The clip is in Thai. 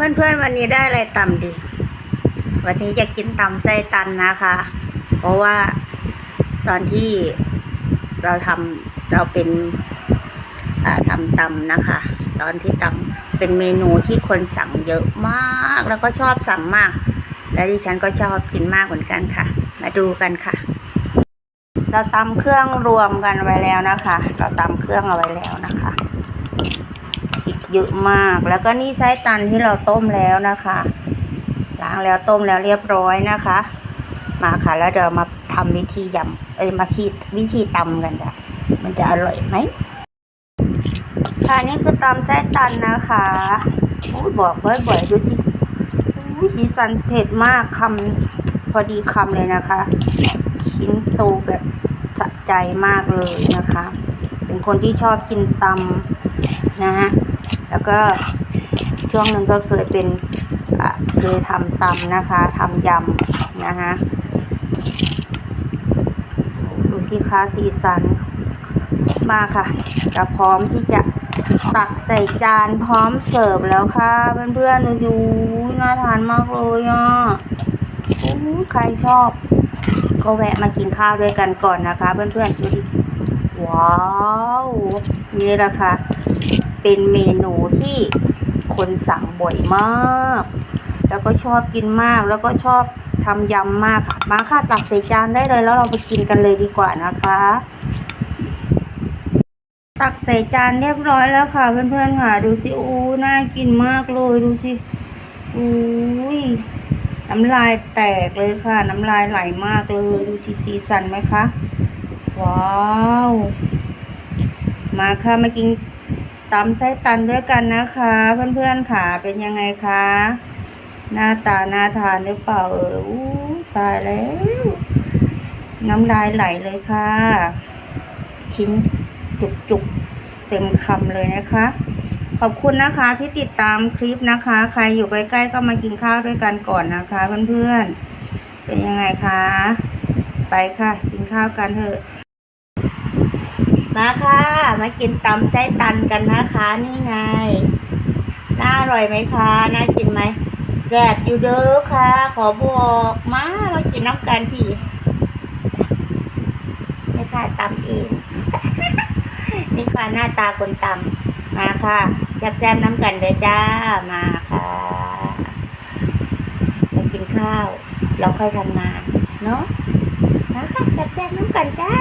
เพื่อนๆวันนี้ได้อะไรตำดี วันนี้จะกินตำไส้ตันนะคะ เพราะว่าตอนที่เราทำเราเป็นอ่าทำตำนะคะ ตอนที่ตำเป็นเมนูที่คนสั่งเยอะมาก แล้วก็ชอบสั่งมาก และดิฉันก็ชอบกินมากเหมือนกันค่ะ มาดูกันค่ะ เราตำเครื่องรวมกันไว้แล้วนะคะ เราตำเครื่องเอาไว้แล้วนะคะ เยอะมาก แล้วก็นี่ไส้ตันที่เราต้มแล้วนะคะ ล้างแล้วต้มแล้วเรียบร้อยนะคะ มาค่ะ แล้วเดี๋ยวมาทำวิธียำเอ้ยมาที่วิธีตำกันค่ะมันจะอร่อยไหมค่ะนี่คือตำไส้ตันนะคะพูดบอกบ่อยๆดูสิอุ๊ยสีสันเผ็ดมากคำพอดีคำเลยนะคะ ชิ้นโตแบบสะใจมากเลยนะคะ เป็นคนที่ชอบกินตำนะฮะ แล้วก็ช่วงหนึ่งก็เคยเป็นอะเคยทำตำนะคะทำยำนะคะดูสิคะสีสันมาค่ะจะพร้อมที่จะตักใส่จานพร้อมเสิร์ฟแล้วค่ะ เพื่อนๆดูน่าทานมากเลยอะใครชอบ ก็แวะมากินข้าวด้วยกันก่อนนะคะ เพื่อนๆดูดิว้าว นี่แหละค่ะ เป็นเมนูที่คนสั่งบ่อยมาก แล้วก็ชอบกินมาก แล้วก็ชอบทำยำมากค่ะ มาค่ะตักใส่จานได้เลย แล้วเราไปกินกันเลยดีกว่านะคะ ตักใส่จานเรียบร้อยแล้วค่ะ เพื่อนๆค่ะ ดูสิโอ้น่ากินมากเลยดูสิอุ้ยน้ำลายแตกเลยค่ะ น้ำลายไหลมากเลยดูสิสีสันไหมคะ ว้าว มาค่ะมากิน ตำไส้ตันด้วยกันนะคะ เพื่อนๆค่ะเป็นยังไงคะ หน้าตาน่าทานหรือเปล่าเอออู้ตายแล้ว น้ำลายไหลเลยค่ะ ชิ้นจุกๆ เต็มคำเลยนะคะ ขอบคุณนะคะที่ติดตามคลิปนะคะ ใครอยู่ใกล้ๆก็มากินข้าวด้วยกันก่อนนะคะ เพื่อนๆ เป็นยังไงคะ ไปค่ะ กินข้าวกันเถอะ มาค่ะ มากินตำไส้ตันกันนะคะ นี่ไง น่าอร่อยไหมคะ น่ากินไหมแซ่บอยู่เด้อค่ะ ขอบอกมา มากินน้ำกันพี่ไม่ค่ะตำเอง นี่ค่ะหน้าตาคนตำมาค่ะแซ่บๆน้ำกันเลยจ้า มาค่ะ มากินข้าว เราค่อยทำงาน เนาะมาค่ะแซ่บๆน้ำกันจ้า